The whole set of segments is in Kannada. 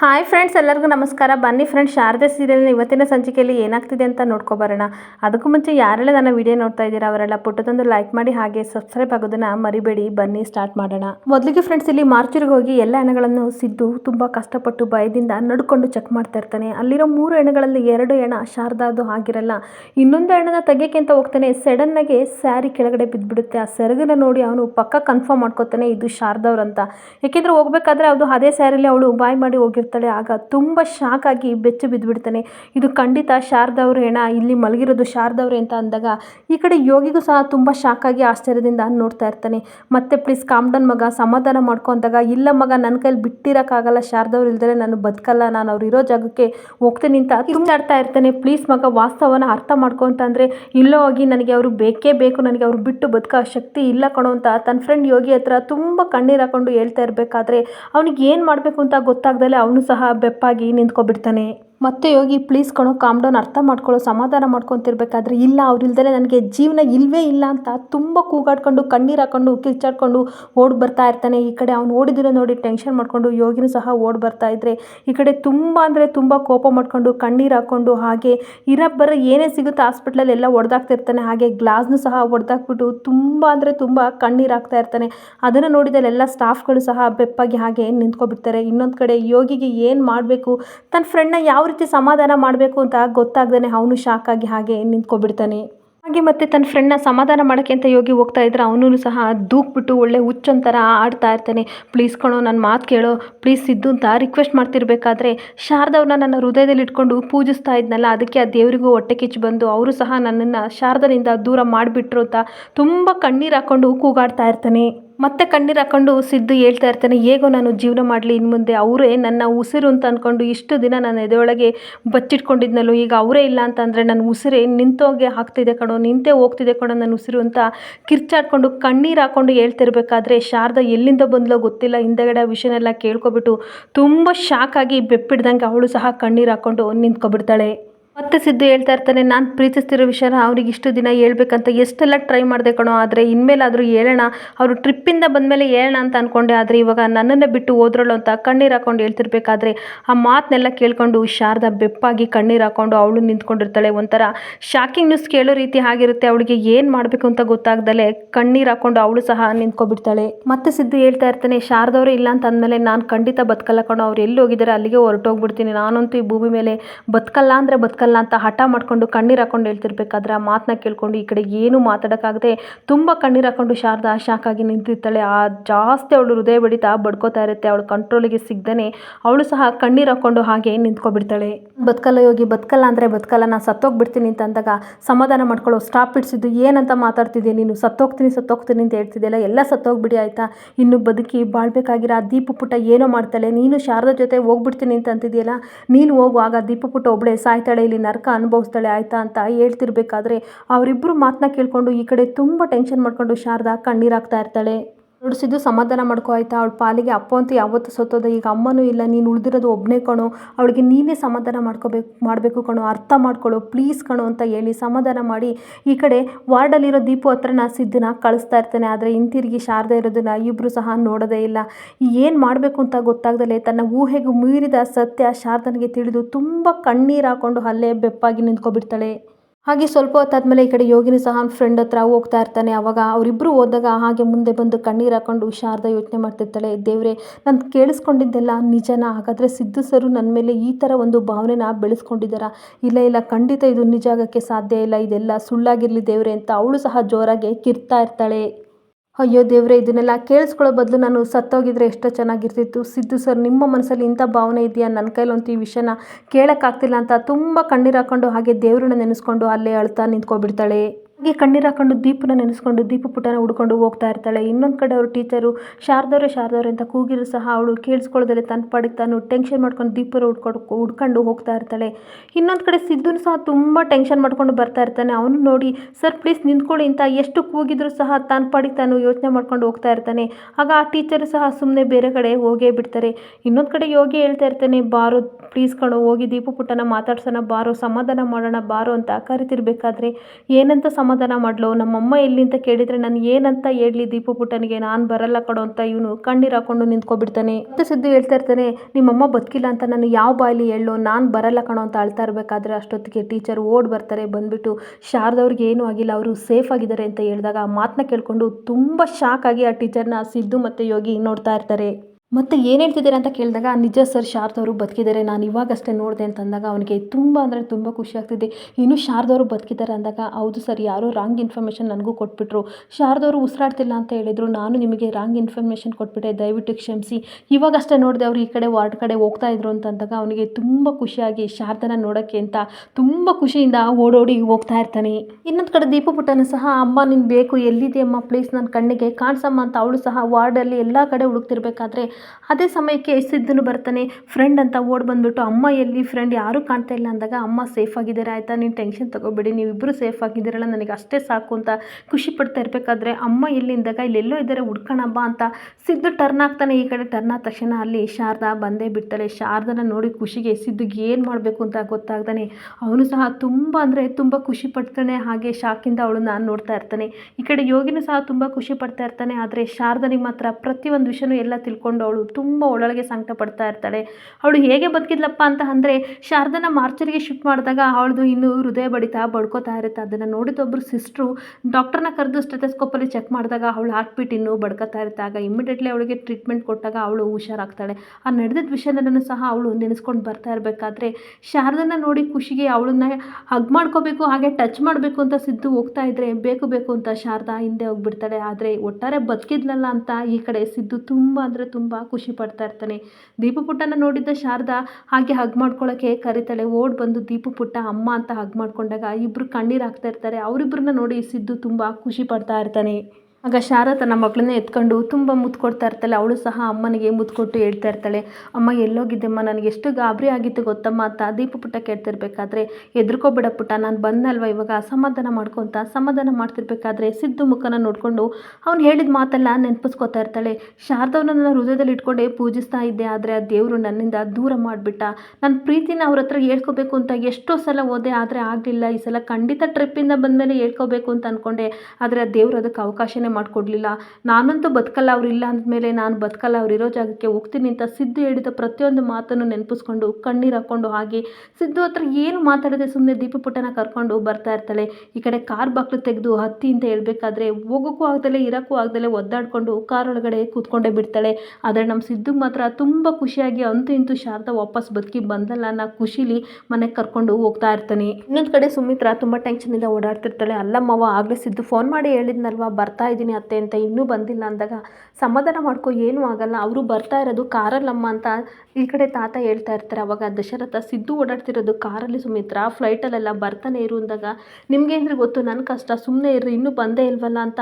ಹಾಯ್ ಫ್ರೆಂಡ್ಸ್ ಎಲ್ಲರಿಗೂ ನಮಸ್ಕಾರ. ಬನ್ನಿ ಫ್ರೆಂಡ್ಸ್ ಶಾರದೆ ಸೀರಿಯಲ್ನ ಇವತ್ತಿನ ಸಂಚಿಕೆಯಲ್ಲಿ ಏನಾಗ್ತಿದೆ ಅಂತ ನೋಡ್ಕೊಬರೋಣ ಅದಕ್ಕೂ ಮುಂಚೆ ಯಾರೆಲ್ಲ ನನ್ನ ವಿಡಿಯೋ ನೋಡ್ತಾ ಇದ್ದೀರಾ, ಅವರೆಲ್ಲ ಪುಟ್ಟದೊಂದು ಲೈಕ್ ಮಾಡಿ ಹಾಗೆ ಸಬ್ಸ್ಕ್ರೈಬ್ ಆಗೋದನ್ನ ಮರಿಬೇಡಿ. ಬನ್ನಿ ಸ್ಟಾರ್ಟ್ ಮಾಡೋಣ. ಮೊದಲಿಗೆ ಫ್ರೆಂಡ್ಸ್ ಇಲ್ಲಿ ಮಾರ್ಚರಿಗೆ ಹೋಗಿ ಎಲ್ಲ ಹೆಣಗಳನ್ನು ಸಿದ್ದು, ತುಂಬ ಕಷ್ಟಪಟ್ಟು ಭಯದಿಂದ ನಡ್ಕೊಂಡು ಚೆಕ್ ಮಾಡ್ತಾ ಇರ್ತಾನೆ. ಅಲ್ಲಿರೋ ಮೂರು ಹೆಣಗಳಲ್ಲಿ ಎರಡು ಹೆಣ ಶಾರದಾದು ಆಗಿರಲ್ಲ. ಇನ್ನೊಂದು ಹೆಣನ ಅಂತ ಹೋಗ್ತಾನೆ. ಆಗಿ ಸ್ಯಾರಿ ಕೆಳಗಡೆ ಬಿದ್ದುಬಿಡುತ್ತೆ. ಆ ಸೆರಗನ್ನ ನೋಡಿ ಅವನು ಪಕ್ಕ ಕನ್ಫರ್ಮ್ ಮಾಡ್ಕೋತಾನೆ, ಇದು ಶಾರದವ್ರಂತ ಯಾಕೆಂದ್ರೆ ಹೋಗ್ಬೇಕಾದ್ರೆ ಅದು ಅದೇ ಸ್ಯಾರಿಲಿ ಅವಳು ಬಾಯ್ ಮಾಡಿ ಹೋಗಿರ್ತಾಳೆ ಆಗ ತುಂಬ ಶಾಕ್ ಆಗಿ ಬೆಚ್ಚು ಬಿದ್ದುಬಿಡ್ತಾನೆ ಇದು ಖಂಡಿತ ಶಾರದವ್ರ ಹೆಣ, ಇಲ್ಲಿ ಮಲಗಿರೋದು ಶಾರದವ್ರೆ ಅಂತ ಅಂದಾಗ ಈ ಕಡೆ ಯೋಗಿಗೂ ಸಹ ತುಂಬ ಶಾಕ್ ಆಗಿ ಆಶ್ಚರ್ಯದಿಂದ ನೋಡ್ತಾ ಇರ್ತಾನೆ. ಮತ್ತೆ ಪ್ಲೀಸ್ ಕಾಮ್ಡನ್ ಮಗ, ಸಮಾಧಾನ ಮಾಡ್ಕೊ ಅಂದಾಗ, ಇಲ್ಲ ಮಗ ನನ್ನ ಕೈಲಿ ಬಿಟ್ಟಿರೋಕ್ಕಾಗಲ್ಲ ಶಾರದವ್ರು ಇಲ್ದರೆ ನಾನು ಬದುಕಲ್ಲ, ನಾನು ಅವ್ರು ಇರೋ ಜಾಗಕ್ಕೆ ಹೋಗ್ತೀನಿ ಅಂತ ತುಂಬಾಡ್ತಾ ಇರ್ತಾನೆ. ಪ್ಲೀಸ್ ಮಗ, ವಾಸ್ತವನ ಅರ್ಥ ಮಾಡ್ಕೊ ಅಂತಂದರೆ ಇಲ್ಲೋ ಹೋಗಿ ನನಗೆ ಅವರು ಬೇಕೇ ಬೇಕು, ನನಗೆ ಅವ್ರು ಬಿಟ್ಟು ಬದುಕೋ ಶಕ್ತಿ ಇಲ್ಲ ಕಣೋ ಅಂತ ತನ್ನ ಫ್ರೆಂಡ್ ಯೋಗಿ ಹತ್ರ ತುಂಬ ಕಣ್ಣೀರು ಹಾಕೊಂಡು ಹೇಳ್ತಾ ಇರಬೇಕಾದ್ರೆ, ಅವನಿಗೆ ಏನು ಮಾಡಬೇಕು ಅಂತ ಗೊತ್ತಾಗ್ದಲೇ ಅವನು ಸಹ ಬೆಪ್ಪಾಗಿ ನಿಂತ್ಕೊಬಿಡ್ತಾನೆ. ಮತ್ತೆ ಯೋಗಿ ಪ್ಲೀಸ್ ಕಣೋ ಕಾಮ್ ಡೌನ್ ಅರ್ಥ ಮಾಡ್ಕೊಳ್ಳೋ, ಸಮಾಧಾನ ಮಾಡ್ಕೊತಿರ್ಬೇಕಾದ್ರೆ ಇಲ್ಲ ಅವ್ರಿಲ್ದೇ ನನಗೆ ಜೀವನ ಇಲ್ಲವೇ ಇಲ್ಲ ಅಂತ ತುಂಬ ಕೂಗಾಡ್ಕೊಂಡು, ಕಣ್ಣೀರು ಹಾಕೊಂಡು, ಕಿರ್ಚಾಡ್ಕೊಂಡು ಓಡಿ ಬರ್ತಾ ಇರ್ತಾನೆ. ಈ ಕಡೆ ಅವ್ನು ಓಡಿದಿರೋ ನೋಡಿ ಟೆನ್ಷನ್ ಮಾಡ್ಕೊಂಡು ಯೋಗಿನೂ ಸಹ ಓಡಿ ಬರ್ತಾ ಇದ್ರೆ, ಈ ಕಡೆ ತುಂಬ ಅಂದರೆ ತುಂಬ ಕೋಪ ಮಾಡ್ಕೊಂಡು, ಕಣ್ಣೀರು ಹಾಕ್ಕೊಂಡು ಹಾಗೆ ಇರಬ್ಬರ ಬರೋ ಏನೇ ಸಿಗುತ್ತೆ ಹಾಸ್ಪಿಟ್ಲಲ್ಲಿ ಎಲ್ಲ ಹೊಡೆದಾಕ್ತಿರ್ತಾನೆ ಹಾಗೆ ಗ್ಲಾಸ್ನು ಸಹ ಹೊಡೆದಾಕ್ಬಿಟ್ಟು ತುಂಬ ಅಂದರೆ ತುಂಬ ಕಣ್ಣೀರು ಹಾಕ್ತಾ ಇರ್ತಾನೆ. ಅದನ್ನು ನೋಡಿದಲ್ಲಿ ಎಲ್ಲ ಸ್ಟಾಫ್ಗಳು ಸಹ ಬೆಪ್ಪಾಗಿ ಹಾಗೆ ನಿಂತ್ಕೊಬಿಡ್ತಾರೆ. ಇನ್ನೊಂದು ಕಡೆ ಯೋಗಿಗೆ ಏನು ಮಾಡಬೇಕು? ತನ್ನ ಫ್ರೆಂಡ್ನ ಯಾವ ರೀತಿ ಸಮಾಧಾನ ಮಾಡಬೇಕು ಅಂತ ಗೊತ್ತಾಗ್ದೇ ಅವನು ಶಾಕ್ ಆಗಿ ಹಾಗೆ ನಿಂತ್ಕೊಬಿಡ್ತಾನೆ. ಹಾಗೆ ಮತ್ತೆ ತನ್ನ ಫ್ರೆಂಡ್ನ ಸಮಾಧಾನ ಮಾಡೋಕ್ಕೆ ಅಂತ ಯೋಗಿ ಹೋಗ್ತಾ ಇದ್ರೆ ಅವನು ಸಹ ದೂಕ್ಬಿಟ್ಟು ಒಳ್ಳೆ ಹುಚ್ಚೊಂಥರ ಆಡ್ತಾ ಇರ್ತಾನೆ. ಪ್ಲೀಸ್ ಕಣೋ ನನ್ನ ಮಾತು ಕೇಳೋ. ಪ್ಲೀಸ್ ಇದ್ದು ಅಂತ ರಿಕ್ವೆಸ್ಟ್ ಮಾಡ್ತಿರ್ಬೇಕಾದ್ರೆ ಶಾರದವ್ರನ್ನ ನನ್ನ ಹೃದಯದಲ್ಲಿ ಇಟ್ಕೊಂಡು ಪೂಜಿಸ್ತಾ ಇದ್ನಲ್ಲ, ಅದಕ್ಕೆ ಆ ದೇವರಿಗೂ ಹೊಟ್ಟೆ ಕಿಚ್ಚು ಬಂದು ಅವರು ಸಹ ನನ್ನನ್ನು ಶಾರದನಿಂದ ದೂರ ಮಾಡಿಬಿಟ್ರು ಅಂತ ತುಂಬ ಕಣ್ಣೀರು ಹಾಕ್ಕೊಂಡು ಕೂಗಾಡ್ತಾ ಇರ್ತಾನೆ. ಮತ್ತೆ ಕಣ್ಣೀರು ಹಾಕೊಂಡು ಸಿದ್ದು ಹೇಳ್ತಾ ಇರ್ತಾನೆ, ಹೇಗೋ ನಾನು ಜೀವನ ಮಾಡಲಿ ಇನ್ನು ಮುಂದೆ ಅವರೇ ನನ್ನ ಉಸಿರು ಅಂತ ಅಂದ್ಕೊಂಡು ಇಷ್ಟು ದಿನ ನಾನು ಎದೆಯೊಳಗೆ ಬಚ್ಚಿಟ್ಕೊಂಡಿದ್ನಲ್ಲೋ, ಈಗ ಅವರೇ ಇಲ್ಲ ಅಂತಂದರೆ ನನ್ನ ಉಸಿರೇ ನಿಂತೋಗೆ ಆಗ್ತಿದೆ ಕಣೋ, ನಿಂತೇ ಹೋಗ್ತಿದೆ ಕಣೋ ನನ್ನ ಉಸಿರು ಅಂತ ಕಿರ್ಚಾಡ್ಕೊಂಡು ಕಣ್ಣೀರು ಹಾಕೊಂಡು ಹೇಳ್ತಿರ್ಬೇಕಾದ್ರೆ ಶಾರದಾ ಎಲ್ಲಿಂದ ಬಂದಲೋ ಗೊತ್ತಿಲ್ಲ, ಹಿಂದೆಗಡೆ ಆ ವಿಷಯನೆಲ್ಲ ಕೇಳ್ಕೊಬಿಟ್ಟು ತುಂಬ ಶಾಕ್ ಆಗಿ ಬೆಪ್ಪಿಡ್ದಂಗೆ ಅವಳು ಸಹ ಕಣ್ಣೀರು ಹಾಕ್ಕೊಂಡು ನಿಂತ್ಕೊಬಿಡ್ತಾಳೆ. ಮತ್ತೆ ಸಿದ್ದು ಹೇಳ್ತಾ ಇರ್ತಾನೆ, ನಾನು ಪ್ರೀತಿಸ್ತಿರೋ ವಿಷಯನ ಅವ್ರಿಗೆ ಇಷ್ಟು ದಿನ ಹೇಳ್ಬೇಕಂತ ಎಷ್ಟೆಲ್ಲ ಟ್ರೈ ಮಾಡಿದೆ ಕಣೋ, ಆದರೆ ಇನ್ಮೇಲಾದರೂ ಹೇಳೋಣ. ಅವರು ಟ್ರಿಪ್ಪಿಂದ ಬಂದಮೇಲೆ ಹೇಳೋಣ ಅಂತ ಅಂದ್ಕೊಂಡೆ ಆದರೆ ಇವಾಗ ನನ್ನನ್ನು ಬಿಟ್ಟು ಹೋದ್ರಳು ಅಂತ ಕಣ್ಣೀರು ಹಾಕೊಂಡು ಹೇಳ್ತಿರ್ಬೇಕಾದ್ರೆ ಆ ಮಾತನ್ನೆಲ್ಲ ಕೇಳ್ಕೊಂಡು ಶಾರದ ಬೆಪ್ಪಾಗಿ ಕಣ್ಣೀರು ಹಾಕೊಂಡು ಅವಳು ನಿಂತ್ಕೊಂಡಿರ್ತಾಳೆ. ಒಂಥರ ಶಾಕಿಂಗ್ ನ್ಯೂಸ್ ಕೇಳೋ ರೀತಿ ಆಗಿರುತ್ತೆ, ಅವಳಿಗೆ ಏನು ಮಾಡಬೇಕು ಅಂತ ಗೊತ್ತಾಗ್ದಲೆ ಕಣ್ಣೀರು ಹಾಕೊಂಡು ಅವಳು ಸಹ ನಿಂತ್ಕೊಬಿಡ್ತಾಳೆ. ಮತ್ತೆ ಸಿದ್ದು ಹೇಳ್ತಾ ಇರ್ತಾನೆ, ಶಾರದವರು ಇಲ್ಲ ಅಂತ ಅಂದಮೇಲೆ ನಾನು ಖಂಡಿತ ಬದುಕಲ್ಲ ಕಣೋ, ಅವ್ರು ಎಲ್ಲಿ ಹೋಗಿದ್ದಾರೆ ಅಲ್ಲಿಗೆ ಹೊರಟೋಗ್ಬಿಡ್ತೀನಿ. ನಾನಂತೂ ಈ ಭೂಮಿ ಮೇಲೆ ಬದುಕಲ್ಲ ಅಂದರೆ ಬದುಕಲ್ಲ. ಅಂತ ಹಠ ಮಾಡ್ಕೊಂಡು ಕಣ್ಣೀರು ಹಾಕೊಂಡು ಹೇಳ್ತಿರ್ಬೇಕಾದ್ರೆ ಆ ಮಾತನ್ನ ಕೇಳ್ಕೊಂಡು ಈ ಕಡೆ ಏನೂ ಮಾತಾಡೋಕ್ಕಾಗದೆ ತುಂಬ ಕಣ್ಣೀರು ಹಾಕೊಂಡು ಶಾರದಾ ಶಾಕಾಗಿ ನಿಂತಿರ್ತಾಳೆ. ಆ ಜಾಸ್ತಿ ಅವಳು ಹೃದಯ ಬಡಿತ ಬಡ್ಕೋತಾ ಇರುತ್ತೆ. ಅವಳು ಕಂಟ್ರೋಲಿಗೆ ಸಿಗ್ದೇ ಅವಳು ಸಹ ಕಣ್ಣೀರು ಹಾಕೊಂಡು ಹಾಗೆ ನಿಂತ್ಕೊಬಿಡ್ತಾಳೆ ಬದುಕಲ್ಲ ಯೋಗಿ, ಬದುಕಲ್ಲ ಅಂದರೆ ಬದುಕಲ್ಲ. ನಾನು ಸತ್ತೋಗ್ಬಿಡ್ತೀನಿ ಅಂತ ಅಂದಾಗ ಸಮಾಧಾನ ಮಾಡ್ಕೊಳ್ಳೋ ಸ್ಟಾಪ್ ಇಡ್ಸಿದ್ದು ಏನಂತ ಮಾತಾಡ್ತಿದ್ದೆ ನೀನು? ಸತ್ತೋಗ್ತೀನಿ ಸತ್ತೋಗ್ತೀನಿ ಅಂತ ಹೇಳ್ತಿದ್ದೆಲ್ಲ ಎಲ್ಲ ಸತ್ತೋಗ್ಬಿಡಿ ಆಯಿತಾ? ಇನ್ನು ಬದುಕಿ ಬಾಳ್ಬೇಕಾಗಿರೋ ಆ ದೀಪ ಪುಟ್ಟ ಏನೋ ಮಾಡ್ತಾಳೆ. ನೀನು ಶಾರದ ಜೊತೆ ಹೋಗ್ಬಿಡ್ತೀನಿ ಅಂತ ಅಂತಿದೆಯಲ್ಲ, ನೀನು ಹೋಗುವಾಗ ದೀಪ ಪುಟ್ಟ ಒಬ್ಬಳೆ ಸಾಯ್ತಾಳೆ ಇಲ್ಲಿ. ನರಕ ಅನುಭವಿಸ್ತಾಳೆ ಆಯಿತಾ ಅಂತ ಹೇಳ್ತಿರ್ಬೇಕಾದ್ರೆ ಅವರಿಬ್ಬರು ಮಾತನ್ನ ಕೇಳಿಕೊಂಡು ಈ ಕಡೆ ತುಂಬ ಟೆನ್ಷನ್ ಮಾಡ್ಕೊಂಡು ಶಾರದಾ ಕಣ್ಣೀರಾಗ್ತಾ ಇರ್ತಾಳೆ. ನುಡಿಸಿದ್ದು ಸಮಾಧಾನ ಮಾಡ್ಕೊ ಆಯ್ತಾ? ಅವಳ ಪಾಲಿಗೆ ಅಪ್ಪ ಅಂತೂ ಯಾವತ್ತೂ ಸತ್ತೋದ. ಈಗ ಅಮ್ಮನೂ ಇಲ್ಲ, ನೀನು ಉಳಿದಿರೋದು ಒಬ್ಬನೇ ಕಣೋ. ಅವಳಿಗೆ ನೀನೇ ಸಮಾಧಾನ ಮಾಡ್ಕೋಬೇಕು, ಮಾಡಬೇಕು ಕಣೋ. ಅರ್ಥ ಮಾಡ್ಕೊಳ್ಳೋ ಪ್ಲೀಸ್ ಕಣೋ ಅಂತ ಹೇಳಿ ಸಮಾಧಾನ ಮಾಡಿ ಈ ಕಡೆ ವಾರ್ಡಲ್ಲಿರೋ ದೀಪು ಹತ್ರನ ಸಿದ್ಧನ ಕಳಿಸ್ತಾ ಇರ್ತಾನೆ. ಆದರೆ ಹಿಂತಿರುಗಿ ಶಾರದೆ ಇರೋದನ್ನ ಇಬ್ಬರು ಸಹ ನೋಡೋದೇ ಇಲ್ಲ. ಏನು ಮಾಡಬೇಕು ಅಂತ ಗೊತ್ತಾಗ್ದಲೇ ತನ್ನ ಊಹೆಗೂ ಮೀರಿದ ಸತ್ಯ ಶಾರದನಿಗೆ ತಿಳಿದು ತುಂಬ ಕಣ್ಣೀರು ಹಾಕೊಂಡು ಅಲ್ಲೇ ಬೆಪ್ಪಾಗಿ ನಿಂತ್ಕೊಬಿಡ್ತಾಳೆ. ಹಾಗೆ ಸ್ವಲ್ಪ ಹೊತ್ತಾದ್ಮೇಲೆ ಈ ಕಡೆ ಯೋಗಿನಿ ಸಹ ಫ್ರೆಂಡ್ ಹತ್ರ ಹೋಗ್ತಾ ಇರ್ತಾನೆ. ಅವಾಗ ಅವರಿಬ್ಬರು ಹೋದಾಗ ಹಾಗೆ ಮುಂದೆ ಬಂದು ಕಣ್ಣೀರು ಹಾಕೊಂಡು ಶಾರದಾ ಯೋಚನೆ ಮಾಡ್ತಿರ್ತಾಳೆ. ದೇವ್ರೆ, ನಾನು ಕೇಳಿಸ್ಕೊಂಡಿದ್ದೆಲ್ಲ ನಿಜನ? ಹಾಗಾದರೆ ಸಿದ್ದು ಸರು ನನ್ನ ಮೇಲೆ ಈ ಥರ ಒಂದು ಭಾವನೆನ ಬೆಳೆಸ್ಕೊಂಡಿದ್ದಾರ? ಇಲ್ಲ ಇಲ್ಲ, ಖಂಡಿತ ಇದು ನಿಜ ಆಗೋಕ್ಕೆ ಸಾಧ್ಯ ಇಲ್ಲ. ಇದೆಲ್ಲ ಸುಳ್ಳಾಗಿರಲಿ ದೇವ್ರೆ ಅಂತ ಅವಳು ಸಹ ಜೋರಾಗಿ ಕಿರ್ತಾ ಇರ್ತಾಳೆ. ಅಯ್ಯೋ ದೇವ್ರೆ, ಇದನ್ನೆಲ್ಲ ಕೇಳಿಸ್ಕೊಳ್ಳೋ ಬದಲು ನಾನು ಸತ್ತೋಗಿದ್ರೆ ಎಷ್ಟೋ ಚೆನ್ನಾಗಿರ್ತಿತ್ತು. ಸಿದ್ದು ಸರ್, ನಿಮ್ಮ ಮನಸ್ಸಲ್ಲಿ ಇಂಥ ಭಾವನೆ ಇದೆಯಾ? ನನ್ನ ಕೈಲಂತೂ ಈ ವಿಷಯನ ಕೇಳೋಕ್ಕಾಗ್ತಿಲ್ಲ ಅಂತ ತುಂಬ ಕಣ್ಣೀರು ಹಾಕೊಂಡು ಹಾಗೆ ದೇವ್ರನ್ನ ನೆನೆಸ್ಕೊಂಡು ಅಲ್ಲೇ ಅಳ್ತಾ ನಿಂತ್ಕೊಬಿಡ್ತಾಳೆ. ಹಾಗೆ ಕಣ್ಣೀರು ಹಾಕೊಂಡು ದೀಪನ ನೆನೆಸ್ಕೊಂಡು, ದೀಪ ಪುಟನ ಹುಡ್ಕೊಂಡು ಹೋಗ್ತಾ ಇರ್ತಾಳೆ. ಇನ್ನೊಂದು ಕಡೆ ಅವ್ರ ಟೀಚರು ಶಾರದವ್ರೆ ಶಾರದವ್ರೆ ಅಂತ ಕೂಗಿದ್ರು ಸಹ ಅವಳು ಕೇಳಿಸ್ಕೊಳ್ಳೋದಲ್ಲಿ ತನ್ನ ಪಾಡಿಗೆ ತಾನು ಟೆನ್ಷನ್ ಮಾಡ್ಕೊಂಡು ದೀಪರ ಹುಡ್ಕೊಂಡು ಹುಡ್ಕೊಂಡು ಹೋಗ್ತಾ ಇರ್ತಾಳೆ. ಇನ್ನೊಂದು ಕಡೆ ಸಿದ್ದುನು ಸಹ ತುಂಬ ಟೆನ್ಷನ್ ಮಾಡ್ಕೊಂಡು ಬರ್ತಾ ಇರ್ತಾನೆ. ಅವನು ನೋಡಿ, ಸರ್ ಪ್ಲೀಸ್ ನಿಂತ್ಕೊಳ್ಳಿ ಅಂತ ಎಷ್ಟು ಕೂಗಿದ್ರು ಸಹ ತನ್ನ ಪಾಡಿಗೆ ತಾನು ಯೋಚನೆ ಮಾಡ್ಕೊಂಡು ಹೋಗ್ತಾ ಇರ್ತಾನೆ. ಆಗ ಆ ಟೀಚರು ಸಹ ಸುಮ್ಮನೆ ಬೇರೆ ಕಡೆ ಹೋಗೇ ಬಿಡ್ತಾರೆ. ಇನ್ನೊಂದು ಕಡೆ ಯೋಗಿ ಹೇಳ್ತಾ ಇರ್ತಾನೆ, ಬಾರೋ ಪ್ಲೀಸ್ ಕಣೋ, ಹೋಗಿ ದೀಪ ಪುಟ್ಟನ ಮಾತಾಡ್ಸೋಣ, ಬಾರೋ, ಸಮಾಧಾನ ಮಾಡೋಣ, ಬಾರೋ ಅಂತ ಕರಿತಿರ್ಬೇಕಾದ್ರೆ ಏನಂತ ಸಮಾಧಾನ ಮಾಡಲು? ನಮ್ಮಮ್ಮ ಎಲ್ಲಿ ಅಂತ ಕೇಳಿದರೆ ನಾನು ಏನಂತ ಹೇಳಲಿ ದೀಪು ಪುಟ್ಟನಿಗೆ? ನಾನು ಬರಲ್ಲ ಕಣೋ ಅಂತ ಇವನು ಕಣ್ಣೀರು ಹಾಕೊಂಡು ನಿಂತ್ಕೊಬಿಡ್ತಾನೆ. ಮತ್ತೆ ಸಿದ್ದು ಹೇಳ್ತಾ ಇರ್ತಾನೆ, ನಿಮ್ಮಮ್ಮ ಬದುಕಿಲ್ಲ ಅಂತ ನಾನು ಯಾವ ಬಾಯಲ್ಲಿ ಹೇಳೋ ನಾನು ಬರಲ್ಲ ಕಣೋ ಅಂತ ಅಳ್ತಾ ಇರಬೇಕಾದ್ರೆ ಅಷ್ಟೊತ್ತಿಗೆ ಟೀಚರ್ ಓಡ್ ಬರ್ತಾರೆ, ಬಂದ್ಬಿಟ್ಟು ಶಾರದವ್ರಿಗೆ ಏನೂ ಆಗಿಲ್ಲ, ಅವರು ಸೇಫ್ ಆಗಿದ್ದಾರೆ ಅಂತ ಹೇಳಿದಾಗ ಆ ಮಾತನ್ನ ಕೇಳಿಕೊಂಡು ತುಂಬ ಶಾಕ್ ಆಗಿ ಆ ಟೀಚರ್ನ ಸಿದ್ದು ಮತ್ತು ಯೋಗಿ ನೋಡ್ತಾ ಇರ್ತಾರೆ. ಮತ್ತು ಏನು ಹೇಳ್ತಿದ್ದೀರಾ ಅಂತ ಕೇಳಿದಾಗ, ನಿಜ ಸರ್ ಶಾರದವರು ಬದುಕಿದ್ದಾರೆ, ನಾನು ಇವಾಗಷ್ಟೇ ನೋಡಿದೆ ಅಂತಂದಾಗ ಅವನಿಗೆ ತುಂಬ ಅಂದರೆ ತುಂಬ ಖುಷಿ ಆಗ್ತಿದೆ. ಇನ್ನು ಶಾರದವರು ಬದುಕಿದ್ದಾರೆ ಅಂದಾಗ, ಹೌದು ಸರ್, ಯಾರೋ ರಾಂಗ್ ಇನ್ಫಾರ್ಮೇಷನ್ ನನಗೂ ಕೊಟ್ಬಿಟ್ರು. ಶಾರದವರು ಉಸಿರಾಡ್ತಿಲ್ಲ ಅಂತ ಹೇಳಿದರು, ನಾನು ನಿಮಗೆ ರಾಂಗ್ ಇನ್ಫಾರ್ಮೇಷನ್ ಕೊಟ್ಬಿಟ್ಟೆ, ದಯವಿಟ್ಟು ಕ್ಷಮಿಸಿ. ಇವಾಗಷ್ಟೇ ನೋಡಿದೆ ಅವರು ಈ ಕಡೆ ವಾರ್ಡ್ ಕಡೆ ಹೋಗ್ತಾ ಇದ್ರು ಅಂತಂದಾಗ ಅವನಿಗೆ ತುಂಬ ಖುಷಿಯಾಗಿ ಶಾರದನ ನೋಡೋಕ್ಕೆ ಅಂತ ತುಂಬ ಖುಷಿಯಿಂದ ಓಡೋಡಿ ಹೋಗ್ತಾ ಇರ್ತಾನೆ. ಇನ್ನೊಂದು ಕಡೆ ದೀಪ ಪುಟ್ಟನು ಸಹ, ಅಮ್ಮ, ನಿನ್ ಬೇಕು ಎಲ್ಲಿದೆ ಅಮ್ಮ ಪ್ಲೀಸ್ ನನ್ನ ಕಣ್ಣಿಗೆ ಕಾಣಿಸಮ್ಮ ಅಂತ ಅವಳು ಸಹ ವಾರ್ಡಲ್ಲಿ ಎಲ್ಲ ಕಡೆ ಹುಡುಕ್ತಿರ್ಬೇಕಾದ್ರೆ ಅದೇ ಸಮಯಕ್ಕೆ ಸಿದ್ದನು ಬರ್ತಾನೆ ಫ್ರೆಂಡ್ ಅಂತ ಓಡ್ ಬಂದ್ಬಿಟ್ಟು, ಅಮ್ಮ ಎಲ್ಲಿ? ಫ್ರೆಂಡ್ ಯಾರೂ ಕಾಣ್ತಾ ಇಲ್ಲ ಅಂದಾಗ, ಅಮ್ಮ ಸೇಫ್ ಆಗಿದ್ದಾರೆ, ಆಯಿತಾ? ನೀನು ಟೆನ್ಷನ್ ತಗೋಬೇಡಿ ನೀವಿಬ್ಬರು ಸೇಫ್ ಆಗಿದ್ದೀರಲ್ಲ, ನನಗೆ ಅಷ್ಟೇ ಸಾಕು ಅಂತ ಖುಷಿ ಪಡ್ತಾ ಇರಬೇಕಾದ್ರೆ, ಅಮ್ಮ ಎಲ್ಲಿಂದಾಗ ಇಲ್ಲೆಲ್ಲೋ ಇದ್ದಾರೆ ಹುಡ್ಕೋಣಬ್ಬ ಅಂತ ಸಿದ್ದು ಟರ್ನ್ ಆಗ್ತಾನೆ, ಈ ಕಡೆ ಟರ್ನ್ ಆದ ತಕ್ಷಣ ಅಲ್ಲಿ ಶಾರದಾ ಬಂದೇ ಬಿಡ್ತಾಳೆ. ಶಾರದನ ನೋಡಿ ಖುಷಿಗೆ ಸಿದ್ದುಗೆ ಏನು ಮಾಡಬೇಕು ಅಂತ ಗೊತ್ತಾಗ್ತಾನೆ. ಅವನು ಸಹ ತುಂಬ ಅಂದರೆ ತುಂಬ ಖುಷಿ ಪಡ್ತಾನೆ, ಹಾಗೆ ಶಾಕಿಂದ ಅವಳನ್ನ ನೋಡ್ತಾ ಇರ್ತಾನೆ. ಈ ಕಡೆ ಯೋಗಿನೂ ಸಹ ತುಂಬ ಖುಷಿ ಪಡ್ತಾ ಇರ್ತಾನೆ, ಆದರೆ ಶಾರದನಿಗೆ ಮಾತ್ರ ಪ್ರತಿಯೊಂದು ವಿಷಯನೂ ಎಲ್ಲ ತಿಳ್ಕೊಂಡು ಅವಳು ತುಂಬ ಒಳಗೆ ಸಂಕಟ ಪಡ್ತಾ ಇರ್ತಾಳೆ. ಅವಳು ಹೇಗೆ ಬದುಕಿದ್ಲಪ್ಪ ಅಂತ ಅಂದರೆ, ಶಾರದನ ಮಾರ್ಚರಿಗೆ ಶಿಫ್ಟ್ ಮಾಡಿದಾಗ ಅವಳದು ಇನ್ನೂ ಹೃದಯ ಬಡಿತ ಬಡ್ಕೋತಾ ಇರುತ್ತೆ. ಅದನ್ನು ನೋಡಿದೊಬ್ಬರು ಸಿಸ್ಟ್ರು ಡಾಕ್ಟರ್ನ ಕರೆದು ಸ್ಟೆಥಸ್ಕೋಪಲ್ಲಿ ಚೆಕ್ ಮಾಡಿದಾಗ ಅವಳು ಹಾರ್ಟ್ ಬೀಟ್ ಇನ್ನೂ ಬಡ್ಕೋತಾ ಇರುತ್ತೆ. ಆಗ ಇಮಿಡಿಯೇಟ್ಲಿ ಅವಳಿಗೆ ಟ್ರೀಟ್ಮೆಂಟ್ ಕೊಟ್ಟಾಗ ಅವಳು ಹುಷಾರಾಗ್ತಾಳೆ. ಆ ನಡೆದಿದ್ದ ವಿಷಯನೂ ಸಹ ಅವಳು ನೆನೆಸ್ಕೊಂಡು ಬರ್ತಾ ಇರಬೇಕಾದ್ರೆ, ಶಾರದನ ನೋಡಿ ಖುಷಿಗೆ ಅವಳನ್ನ ಹಗ್ ಮಾಡ್ಕೋಬೇಕು, ಹಾಗೆ ಟಚ್ ಮಾಡಬೇಕು ಅಂತ ಸಿದ್ದು ಹೋಗ್ತಾ ಇದ್ರೆ ಬೇಕು ಬೇಕು ಅಂತ ಶಾರದಾ ಹಿಂದೆ ಹೋಗ್ಬಿಡ್ತಾಳೆ. ಆದರೆ ಒಟ್ಟಾರೆ ಬದುಕಿದ್ಲಲ್ಲ ಅಂತ ಈ ಕಡೆ ಸಿದ್ದು ತುಂಬ ಅಂದರೆ ತುಂಬ ಖುಷಿ ಪಡ್ತಾ ಇರ್ತಾನೆ. ದೀಪು ಪುಟ್ಟನ ನೋಡಿದ್ದ ಶಾರದಾ ಹಾಗೆ ಹಗ್ ಮಾಡ್ಕೊಳ್ಳೋಕ್ಕೆ ಕರಿತಾಳೆ. ಓಡ್ ಬಂದು ದೀಪು ಪುಟ್ಟ ಅಮ್ಮ ಅಂತ ಹಗ್ ಮಾಡ್ಕೊಂಡಾಗ ಇಬ್ಬರು ಕಣ್ಣೀರು ಹಾಕ್ತಾ ಇರ್ತಾರೆ. ಅವರಿಬ್ಬರನ್ನ ನೋಡಿ ಸಿದ್ದು ತುಂಬ ಖುಷಿ ಪಡ್ತಾ ಇರ್ತಾನೆ. ಆಗ ಶಾರಾ ತನ್ನ ಮಗಳನ್ನ ಎತ್ಕೊಂಡು ತುಂಬ ಮುದ್ದು ಕೊಡ್ತಾ ಇರ್ತಾಳೆ. ಅವಳು ಸಹ ಅಮ್ಮನಿಗೆ ಮುದ್ದು ಕೊಟ್ಟು ಹೇಳ್ತಾ ಇರ್ತಾಳೆ. ಅಮ್ಮ ಎಲ್ಲೋಗಿದ್ದೆಮ್ಮ ನನಗೆ ಎಷ್ಟು ಗಾಬರಿ ಆಗಿತ್ತು ಗೊತ್ತಮ್ಮ? ಅಂತ ದೀಪ ಪುಟ್ಟ ಕೇಳ್ತಿರ್ಬೇಕಾದ್ರೆ ಎದ್ರುಕೋಬೇಡ ಪುಟ್ಟ. ನಾನು ಬಂದಲ್ವ ಇವಾಗ? ಅಸಮಾಧಾನ ಮಾಡ್ಕೊತ ಸಮಾಧಾನ ಮಾಡ್ತಿರ್ಬೇಕಾದ್ರೆ ಸಿದ್ದು ಮುಖನ ನೋಡಿಕೊಂಡು ಅವ್ನು ಹೇಳಿದ ಮಾತೆಲ್ಲ ನೆನಪಿಸ್ಕೊತಾ ಇರ್ತಾಳೆ. ಶಾರದವ್ನ ನನ್ನ ಹೃದಯದಲ್ಲಿ ಇಟ್ಕೊಂಡೇ ಪೂಜಿಸ್ತಾ ಇದ್ದೆ. ಆದರೆ ಆ ದೇವರು ನನ್ನಿಂದ ದೂರ ಮಾಡಿಬಿಟ್ಟ. ನನ್ನ ಪ್ರೀತಿನ ಅವ್ರ ಹತ್ರ ಹೇಳ್ಕೋಬೇಕು ಅಂತ ಎಷ್ಟೋ ಸಲ ಓದೆ ಆದರೆ ಆಗಲಿಲ್ಲ. ಈ ಸಲ ಖಂಡಿತ ಟ್ರಿಪ್ಪಿಂದ ಬಂದಮೇಲೆ ಹೇಳ್ಕೋಬೇಕು ಅಂತ ಅಂದ್ಕೊಂಡೆ ಆದರೆ ಆ ದೇವ್ರು ಅದಕ್ಕೆ ಅವಕಾಶನೇ ಮಾಡಿಕೊಡ್ಲಿಲ್ಲ. ನಾನಂತೂ ಬದುಕಲ್ಲ, ಅವ್ರು ಇಲ್ಲ ಅಂದಮೇಲೆ ನಾನು ಬದುಕಲ್ಲ, ಅವ್ರು ಇರೋ ಜಾಗಕ್ಕೆ ಹೋಗ್ತೀನಿ ಅಂತ ಸಿದ್ದು ಹೇಳಿದ ಪ್ರತಿಯೊಂದು ಮಾತನ್ನು ನೆನಪಿಸ್ಕೊಂಡು ಕಣ್ಣೀರು ಹಾಕ್ಕೊಂಡು ಹಾಗೆ ಸಿದ್ದು ಹತ್ರ ಏನು ಮಾತಾಡದೆ ಸುಮ್ಮನೆ ದೀಪ ಪುಟ್ಟನ ಕರ್ಕೊಂಡು ಬರ್ತಾ ಇರ್ತಾಳೆ. ಈ ಕಡೆ ಕಾರ್ ಬಾಕ್ಲು ತೆಗೆದು ಹತ್ತಿ ಅಂತ ಹೇಳಬೇಕಾದ್ರೆ ಹೋಗೋಕ್ಕೂ ಆಗ್ದಲೇ, ಇರೋಕ್ಕೂ ಆಗ್ದಲೇ ಒದ್ದಾಡಿಕೊಂಡು ಕಾರ್ ಒಳಗಡೆ ಕೂತ್ಕೊಂಡೇ ಬಿಡ್ತಾಳೆ. ಆದರೆ ನಮ್ಮ ಸಿದ್ದುಗೆ ಮಾತ್ರ ತುಂಬ ಖುಷಿಯಾಗಿ ಅಂತೂ ಇಂತೂ ಶಾರದಾ ವಾಪಸ್ ಬದುಕಿ ಬಂದಲ್ಲ ಅನ್ನೋ ಖುಷಿಲಿ ಮನೆಗೆ ಕರ್ಕೊಂಡು ಹೋಗ್ತಾ ಇರ್ತಾನೆ. ಇನ್ನೊಂದು ಕಡೆ ಸುಮಿತ್ರಾ ತುಂಬ ಟೆನ್ಷನಿಂದ ಓಡಾಡ್ತಿರ್ತಾಳೆ. ಅಲ್ಲಮ್ಮವ ಆಗಲೇ ಸಿದ್ದು ಫೋನ್ ಮಾಡಿ ಹೇಳಿದ್ನಲ್ವಾ? ಬರ್ತಾ ಇದ್ದೀನಿ ಅತ್ತೆ ಅಂತ ಇನ್ನೂ ಬಂದಿಲ್ಲ ಅಂದಾಗ ಸಮಾಧಾನ ಮಾಡ್ಕೊ, ಏನೂ ಆಗಲ್ಲ. ಅವರು ಬರ್ತಾ ಇರೋದು ಕಾರಲ್ಲಮ್ಮ ಅಂತ ಈ ಕಡೆ ತಾತ ಹೇಳ್ತಾ ಇರ್ತಾರೆ. ಅವಾಗ ದಶರಥ ಸಿದ್ದು ಓಡಾಡ್ತಿರೋದು ಕಾರಲ್ಲಿ ಸುಮಿತ್ರ. ಫ್ಲೈಟಲ್ಲೆಲ್ಲ ಬರ್ತಾನೆ ಇರು ಅಂದಾಗ ನಿಮ್ಗೆ ಅಂದ್ರೆ ಗೊತ್ತು? ನನ್ನ ಕಷ್ಟ ಸುಮ್ಮನೆ ಇರ್ರಿ, ಇನ್ನೂ ಬಂದೇ ಇಲ್ವಲ್ಲ ಅಂತ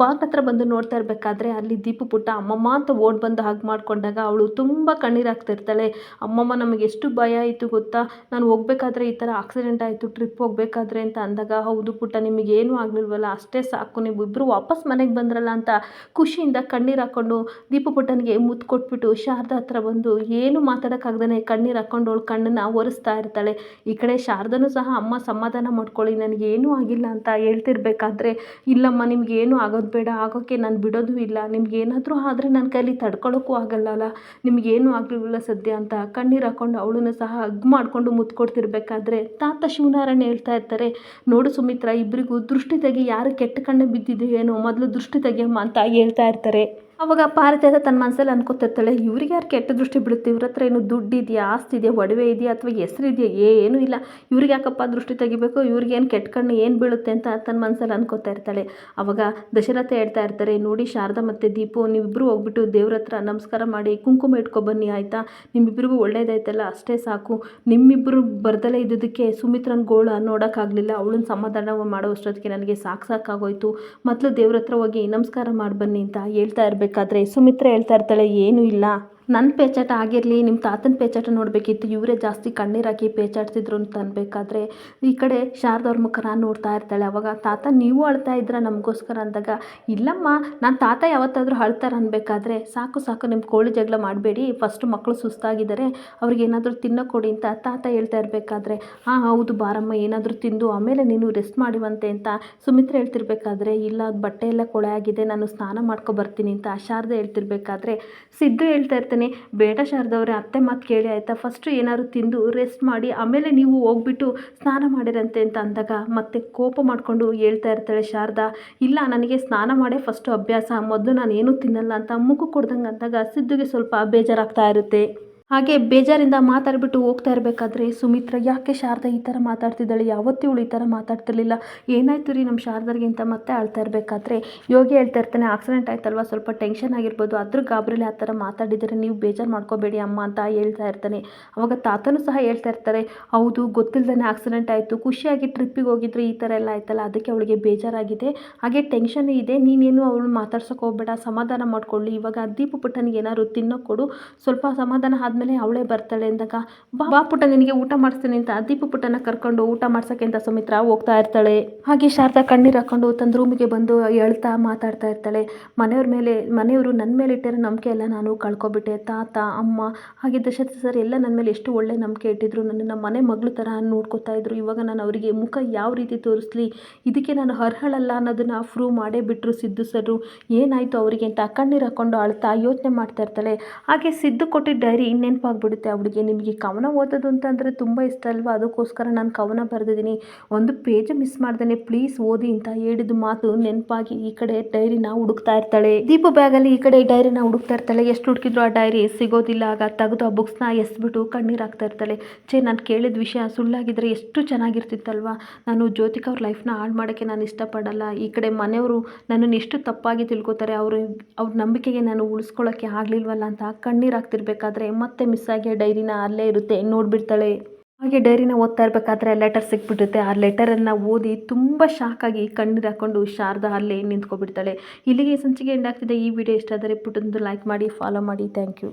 ಬಾಗ್ ಹತ್ರ ಬಂದು ನೋಡ್ತಾ ಇರಬೇಕಾದ್ರೆ ಅಲ್ಲಿ ದೀಪು ಪುಟ್ಟ ಅಮ್ಮಮ್ಮ ಅಂತ ಓಡ್ ಬಂದು ಹಾಗೆ ಮಾಡ್ಕೊಂಡಾಗ ಅವಳು ತುಂಬ ಕಣ್ಣೀರಾಗ್ತಿರ್ತಾಳೆ ಅಮ್ಮಮ್ಮ, ನಮಗೆ ಎಷ್ಟು ಭಯ ಆಯಿತು ಗೊತ್ತಾ? ನಾನು ಹೋಗ್ಬೇಕಾದ್ರೆ ಈ ಥರ ಆಕ್ಸಿಡೆಂಟ್ ಆಯಿತು ಟ್ರಿಪ್ ಹೋಗ್ಬೇಕಾದ್ರೆ ಅಂತ ಅಂದಾಗ, ಹೌದು ಪುಟ್ಟ ನಿಮಗೇನು ಆಗಲಿಲ್ವಲ್ಲ? ಅಷ್ಟೇ ಸಾಕು, ನೀವು ಇಬ್ಬರು ವಾಪಸ್ ಮನೆಗೆ ಬಂದ್ರಲ್ಲ ಅಂತ ಖುಷಿಯಿಂದ ಕಣ್ಣೀರು ಹಾಕ್ಕೊಂಡು ದೀಪ ಪುಟ್ಟನಿಗೆ ಮುತ್ತು ಕೊಟ್ಬಿಟ್ಟು ಶಾರದಾ ಹತ್ರ ಬಂದು ಏನು ಮಾತಾಡೋಕ್ಕಾಗ್ದೇ ಕಣ್ಣೀರು ಹಾಕ್ಕೊಂಡು ಅವಳು ಕಣ್ಣನ್ನು ಒರೆಸ್ತಾ ಇರ್ತಾಳೆ. ಈ ಕಡೆ ಶಾರದನೂ ಸಹ, ಅಮ್ಮ, ಸಮಾಧಾನ ಮಾಡ್ಕೊಳ್ಳಿ ನನಗೇನೂ ಆಗಿಲ್ಲ ಅಂತ ಹೇಳ್ತಿರ್ಬೇಕಾದ್ರೆ, ಇಲ್ಲಮ್ಮ ನಿಮ್ಗೇನು ಆಗೋದು ಬೇಡ ಆಗೋಕ್ಕೆ ನಾನು ಬಿಡೋದು ಇಲ್ಲ ನಿಮ್ಗೇನಾದರೂ ಆದರೆ ನನ್ನ ಕೈಲಿ ತಡ್ಕೊಳ್ಳೋಕ್ಕೂ ಆಗಲ್ಲಲ್ಲ ನಿಮಗೇನು ಆಗಲಿಲ್ಲ ಸದ್ಯ ಅಂತ ಕಣ್ಣೀರು ಹಾಕ್ಕೊಂಡು ಅವಳನ್ನು ಸಹ ಹಗ್ ಮಾಡಿಕೊಂಡು ಮುತ್ತು ಕೊಡ್ತಿರ್ಬೇಕಾದ್ರೆ ತಾತ ಶಿವನಾರಾಯಣ ಹೇಳ್ತಾ ಇರ್ತಾರೆ, ನೋಡು ಸುಮಿತ್ರ ಇಬ್ಬರಿಗೂ ದೃಷ್ಟಿ ತೆಗಿ ಯಾರು ಕೆಟ್ಟ ಕಣ್ಣು ಬಿದ್ದಿದೆಯೇನೋ, ಮೊದಲು ದೃಷ್ಟಿ ತೆಗಿಯಮ್ಮ ಅಂತ ಹೇಳ್ತಾ ಇರ್ತಾರೆ. ಅವಾಗ ಪಾರಿಜಾತ ತನ್ನ ಮನಸ್ಸಲ್ಲಿ ಅನ್ಕೋತಿರ್ತಾಳೆ, ಇವ್ರಿಗೆ ಯಾರು ಕೆಟ್ಟ ದೃಷ್ಟಿ ಬಿಡುತ್ತೆ ಇವ್ರ ಹತ್ರ ಏನು ದುಡ್ಡು ಇದೆಯಾ, ಆಸ್ತಿ ಇದೆಯಾ, ಒಡವೆ ಇದೆಯಾ ಅಥವಾ ಹೆಸರು ಇದೆಯಾ? ಏನೂ ಇಲ್ಲ. ಇವ್ರಿಗೆ ಯಾಕಪ್ಪ ದೃಷ್ಟಿ ತೆಗಿಬೇಕು? ಇವ್ರಿಗೆ ಏನು ಕೆಟ್ಟ ಕಣ್ಣು ಏನು ಬೀಳುತ್ತೆ ಅಂತ ತನ್ನ ಮನಸ್ಸಲ್ಲಿ ಅನ್ಕೋತಾ ಇರ್ತಾಳೆ. ಅವಾಗ ದಶರಥ ಹೇಳ್ತಾ ಇರ್ತಾರೆ, ನೋಡಿ ಶಾರದಾ ಮತ್ತು ದೀಪು ನೀವಿಬ್ಬರು ಹೋಗ್ಬಿಟ್ಟು ದೇವ್ರ ಹತ್ರ ನಮಸ್ಕಾರ ಮಾಡಿ, ಕುಂಕುಮ ಇಟ್ಕೊಬನ್ನಿ ಆಯಿತಾ? ನಿಮ್ಮಿಬ್ಬರಿಗೂ ಒಳ್ಳೇದಾಯ್ತಲ್ಲ, ಅಷ್ಟೇ ಸಾಕು. ನಿಮ್ಮಿಬ್ಬರು ಬರ್ದಲೇ ಇದ್ದಿದ್ದಕ್ಕೆ ಸುಮಿತ್ರನ ಗೋಳ ನೋಡೋಕ್ಕಾಗಲಿಲ್ಲ. ಅವಳನ್ನ ಸಮಾಧಾನ ಮಾಡೋ ಅಷ್ಟೊತ್ತಿಗೆ ನನಗೆ ಸಾಕು ಸಾಕಾಗೋಯ್ತು. ಮೊದಲು ದೇವ್ರ ಹತ್ರ ಹೋಗಿ ನಮಸ್ಕಾರ ಮಾಡಿ ಬನ್ನಿ ಅಂತ ಹೇಳ್ತಾ ಇರಬೇಕಾದ್ರೆ ಸುಮಿತ್ರ ಹೇಳ್ತಾ ಇರ್ತಾಳೆ ಏನೂ ಇಲ್ಲ. ನನ್ನ ಪೇಚಾಟ ಆಗಿರಲಿ ನಿಮ್ಮ ತಾತನ ಪೇಚಾಟ ನೋಡಬೇಕಿತ್ತು, ಇವರೇ ಜಾಸ್ತಿ ಕಣ್ಣೀರಾಕಿ ಪೇಚಾಡ್ತಿದ್ರು ಅಂತ ಅನ್ಬೇಕಾದ್ರೆ ಈ ಕಡೆ ಶಾರದವ್ರ ಮುಖನ ನೋಡ್ತಾ ಇರ್ತಾಳೆ. ಅವಾಗ ತಾತ ನೀವು ಅಳ್ತಾ ಇದ್ರ ನಮಗೋಸ್ಕರ ಅಂದಾಗ, ಇಲ್ಲಮ್ಮ, ನಾನು ತಾತ ಯಾವತ್ತಾದರೂ ಅಳ್ತಾರೆ ಅನ್ಬೇಕಾದ್ರೆ ಸಾಕು ಸಾಕು ನಿಮ್ಮ ಕೋಳಿ ಜಗಳ ಮಾಡಬೇಡಿ ಫಸ್ಟು ಮಕ್ಕಳು ಸುಸ್ತಾಗಿದ್ದಾರೆ, ಅವ್ರಿಗೆ ಏನಾದರೂ ತಿನ್ನೋ ಕೊಡಿ ಅಂತ ತಾತ ಹೇಳ್ತಾ ಇರಬೇಕಾದ್ರೆ ಹಾಂ ಹೌದು ಬಾರಮ್ಮ, ಏನಾದರೂ ತಿಂದು ಆಮೇಲೆ ನೀನು ರೆಸ್ಟ್ ಮಾಡಿವಂತೆ ಅಂತ ಸುಮಿತ್ರ ಹೇಳ್ತಿರ್ಬೇಕಾದ್ರೆ, ಇಲ್ಲ ಬಟ್ಟೆ ಎಲ್ಲ ಕೊಳೆ ಆಗಿದೆ, ನಾನು ಸ್ನಾನ ಮಾಡ್ಕೊ ಬರ್ತೀನಿ ಅಂತ ಶಾರದೆ ಹೇಳ್ತಿರ್ಬೇಕಾದ್ರೆ, ಸಿದ್ದು ಹೇಳ್ತಾ ಇರ್ತಾನೆ ಬೇಡ ಶಾರದವ್ರೆ, ಅತ್ತೆ ಮಾತು ಕೇಳಿ ಆಯಿತಾ? ಫಸ್ಟು ಏನಾದ್ರು ತಿಂದು ರೆಸ್ಟ್ ಮಾಡಿ, ಆಮೇಲೆ ನೀವು ಹೋಗ್ಬಿಟ್ಟು ಸ್ನಾನ ಮಾಡಿರಂತೆ ಅಂತ ಅಂದಾಗ ಮತ್ತೆ ಕೋಪ ಮಾಡಿಕೊಂಡು ಹೇಳ್ತಾ ಇರ್ತಾಳೆ ಶಾರದಾ, ಇಲ್ಲ, ನನಗೆ ಸ್ನಾನ ಮಾಡೇ ಫಸ್ಟು ಅಭ್ಯಾಸ, ಮೊದಲು ನಾನು ಏನೂ ತಿನ್ನಲ್ಲ ಅಂತ ಮುಖ ಕೊಡ್ದಂಗೆ ಅಂದಾಗ ಸಿದ್ದುಗೆ ಸ್ವಲ್ಪ ಬೇಜಾರಾಗ್ತಾ ಇರುತ್ತೆ. ಹಾಗೆ ಬೇಜಾರಿಂದ ಮಾತಾಡ್ಬಿಟ್ಟು ಹೋಗ್ತಾ ಇರಬೇಕಾದ್ರೆ ಸುಮಿತ್ರ ಯಾಕೆ ಶಾರದಾ ಈ ಥರ ಮಾತಾಡ್ತಿದ್ದಾಳೆ? ಯಾವತ್ತೂ ಇವಳು ಈ ಥರ ಮಾತಾಡ್ತಿರ್ಲಿಲ್ಲ. ಏನಾಯ್ತು ರೀ ನಮ್ಮ ಶಾರದಾಗೆ ಅಂತ ಮತ್ತೆ ಆಳ್ತಾ ಇರಬೇಕಾದ್ರೆ? ಯೋಗಿ ಹೇಳ್ತಾ ಇರ್ತಾನೆ ಆಕ್ಸಿಡೆಂಟ್ ಆಯ್ತಲ್ವ? ಸ್ವಲ್ಪ ಟೆನ್ಷನ್ ಆಗಿರ್ಬೋದು. ಅದ್ರ ಗಾಬರಿಲಿ ಆ ಥರ ಮಾತಾಡಿದರೆ ನೀವು ಬೇಜಾರು ಮಾಡ್ಕೋಬೇಡಿ ಅಮ್ಮ ಅಂತ ಹೇಳ್ತಾ ಇರ್ತಾನೆ. ಅವಾಗ ತಾತನೂ ಸಹ ಹೇಳ್ತಾ ಇರ್ತಾರೆ, ಹೌದು ಗೊತ್ತಿಲ್ಲದೇ ಆಕ್ಸಿಡೆಂಟ್ ಆಯಿತು. ಖುಷಿಯಾಗಿ ಟ್ರಿಪ್ಪಿಗೆ ಹೋಗಿದ್ರೆ ಈ ಥರ ಎಲ್ಲ ಆಯ್ತಲ್ಲ? ಅದಕ್ಕೆ ಅವಳಿಗೆ ಬೇಜಾರಾಗಿದೆ. ಹಾಗೆ ಟೆನ್ಷನ್ ಇದೆ. ನೀನೇನು ಅವಳು ಮಾತಾಡ್ಸೋಕೆ ಹೋಗ್ಬೇಡ. ಸಮಾಧಾನ ಮಾಡ್ಕೊಳ್ಳಿ. ಇವಾಗ ದೀಪು ಪುಟ್ಟನಿಗೆ ಏನಾದ್ರು ತಿನ್ನೋ ಕೊಡು. ಸ್ವಲ್ಪ ಸಮಾಧಾನ ಆದಮೇಲೆ ಅವಳೇ ಬರ್ತಾಳೆ ಅಂದಾಗ, ಬಾ ಬಾ ಪುಟ್ಟ, ನಿನಗೆ ಊಟ ಮಾಡಿಸ್ತೀನಿ ಅಂತ ದೀಪು ಪುಟ್ಟನ ಕರ್ಕೊಂಡು ಊಟ ಮಾಡ್ಸೋಕ್ಕೆ ಅಂತ ಸುಮಿತ್ರ ಹೋಗ್ತಾ ಇರ್ತಾಳೆ. ಹಾಗೆ ಶಾರದಾ ಕಣ್ಣೀರು ಹಾಕೊಂಡು ತನ್ನ ರೂಮಿಗೆ ಬಂದು ಹೇಳ್ತಾ ಮಾತಾಡ್ತಾ ಇರ್ತಾಳೆ. ಮನೆಯವ್ರ ಮೇಲೆ, ಮನೆಯವರು ನನ್ನ ಮೇಲೆ ಇಟ್ಟಿರೋ ನಂಬಿಕೆ ಎಲ್ಲ ನಾನು ಕಳ್ಕೊಬಿಟ್ಟೆ. ತಾತ, ಅಮ್ಮ, ಹಾಗೆ ದಶರಥ ಸರ್ ಎಲ್ಲ ನನ್ನ ಮೇಲೆ ಎಷ್ಟು ಒಳ್ಳೆ ನಂಬಿಕೆ ಇಟ್ಟಿದ್ರು. ನನ್ನನ್ನು ಮನೆ ಮಗಳು ಥರ ನೋಡ್ಕೊತಾ ಇದ್ರು. ಇವಾಗ ನಾನು ಅವರಿಗೆ ಮುಖ ಯಾವ ರೀತಿ ತೋರಿಸ್ಲಿ? ಇದಕ್ಕೆ ನಾನು ಅರ್ಹಳಲ್ಲ ಅನ್ನೋದನ್ನು ಪ್ರೂವ್ ಮಾಡೇ ಬಿಟ್ಟರು ಸಿದ್ದು ಸರು. ಏನಾಯಿತು ಅವರಿಗೆ ಅಂತ ಕಣ್ಣೀರು ಹಾಕೊಂಡು ಅಳ್ತಾ ಯೋಚನೆ ಮಾಡ್ತಾ ಇರ್ತಾಳೆ. ಹಾಗೆ ಸಿದ್ದು ಕೊಟ್ಟಿದ್ದ ಡೈರಿ ನೆನಪಾಗ್ಬಿಡುತ್ತೆ. ಅವಳಿಗೆ ನಿಮಗೆ ಕವನ ಓದೋದು ಅಂತಂದರೆ ತುಂಬ ಇಷ್ಟ ಅಲ್ವಾ? ಅದಕ್ಕೋಸ್ಕರ ನಾನು ಕವನ ಬರೆದಿದ್ದೀನಿ. ಒಂದು ಪೇಜ್ ಮಿಸ್ ಮಾಡ್ದೇನೆ ಪ್ಲೀಸ್ ಓದಿ ಅಂತ ಹೇಳಿದ ಮಾತು ನೆನಪಾಗಿ ಈ ಕಡೆ ಡೈರಿನ ಹುಡುಕ್ತಾ ಇರ್ತಾಳೆ. ದೀಪ ಬ್ಯಾಗಲ್ಲಿ ಈ ಕಡೆ ಡೈರಿನ ಹುಡುಕ್ತಾ ಇರ್ತಾಳೆ. ಎಷ್ಟು ಹುಡುಕಿದ್ರು ಆ ಡೈರಿ ಸಿಗೋದಿಲ್ಲ. ಆಗ ತೆಗೆದು ಆ ಬುಕ್ಸ್ನ ಎಸ್ಬಿಟ್ಟು ಕಣ್ಣೀರು ಹಾಕ್ತಾ ಇರ್ತಾಳೆ. ಛೇ, ನಾನು ಕೇಳಿದ ವಿಷಯ ಸುಳ್ಳಾಗಿದ್ದರೆ ಎಷ್ಟು ಚೆನ್ನಾಗಿರ್ತಿತ್ತಲ್ವಾ? ನಾನು ಜ್ಯೋತಿಕ ಅವ್ರ ಲೈಫ್ನ ಹಾಳು ಮಾಡೋಕ್ಕೆ ನಾನು ಇಷ್ಟಪಡಲ್ಲ. ಈ ಕಡೆ ಮನೆಯವರು ನನ್ನನ್ನು ಎಷ್ಟು ತಪ್ಪಾಗಿ ತಿಳ್ಕೊತಾರೆ. ಅವರು, ಅವ್ರ ನಂಬಿಕೆಗೆ ನಾನು ಉಳಿಸ್ಕೊಳ್ಳೋಕ್ಕೆ ಆಗಲಿಲ್ವಲ್ಲ ಅಂತ ಕಣ್ಣೀರು ಹಾಕ್ತಿರ್ಬೇಕಾದ್ರೆ ಮತ್ತೆ ಮಿಸ್ ಆಗಿ ಡೈರಿನ ಅಲ್ಲೇ ಇರುತ್ತೆ, ನೋಡ್ಬಿಡ್ತಾಳೆ. ಹಾಗೆ ಡೈರಿನ ಓದ್ತಾ ಇರಬೇಕಾದ್ರೆ ಲೆಟರ್ ಸಿಕ್ಬಿಡುತ್ತೆ ಆ ಲೆಟರನ್ನು ಓದಿ ತುಂಬ ಆಗಿ ಕಣ್ಣೀರು ಹಾಕೊಂಡು ಶಾರದ ಅಲ್ಲೇ ನಿಂತ್ಕೊಬಿಡ್ತಾಳೆ. ಇಲ್ಲಿಗೆ ಸಂಚಿಗೆ ಎಂಡ್ ಆಗ್ತಿದೆ. ಈ ವಿಡಿಯೋ ಇಷ್ಟ ಆದರೆ ಪುಟ್ಟೊಂದು ಲೈಕ್ ಮಾಡಿ ಫಾಲೋ ಮಾಡಿ. Thank you